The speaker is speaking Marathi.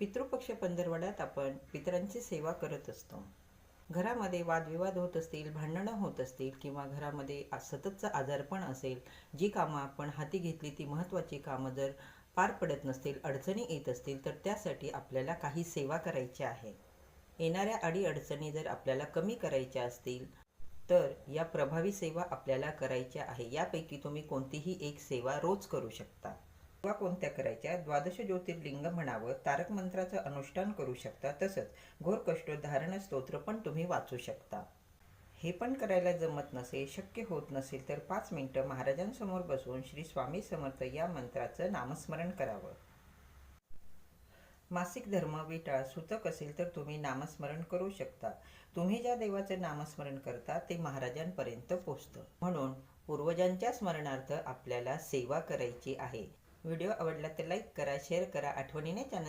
पितृपक्ष पंधरवड्यात आपण पितरांची सेवा करत असतो. घरामध्ये वादविवाद होत असतील भांडणं होत असतील किंवा घरामध्ये सततचं आजारपण असेल जी कामं आपण हाती घेतली ती महत्त्वाची कामं जर पार पडत नसतील अडचणी येत असतील तर त्यासाठी आपल्याला काही सेवा करायची आहे. येणाऱ्या अडीअडचणी जर आपल्याला कमी करायच्या असतील तर या प्रभावी सेवा आपल्याला करायच्या आहे. यापैकी तुम्ही कोणतीही एक सेवा रोज करू शकता. सेवा कोणत्या करायच्या? द्वादश ज्योतिर्लिंग म्हणावं तारक मंत्राचं अनुष्ठान करू शकता तसंच घोर कष्ट धारण स्तोत्र पण तुम्ही वाचू शकता. हे पण करायला जमत नसेल शक्य होत नसेल तर पाच मिनटं महाराजांसमोर बसून श्री स्वामी समर्थ या मंत्राचं नामस्मरण करावं. मासिक धर्म विटाळ सुतक असेल तर तुम्ही नामस्मरण करू शकता. तुम्ही ज्या देवाचं नामस्मरण करता ते महाराजांपर्यंत पोचतं. म्हणून पूर्वजांच्या स्मरणार्थ आपल्याला सेवा करायची आहे. व्हिडिओ आवडला तर लाईक करा शेअर करा. आठवणीने चॅनल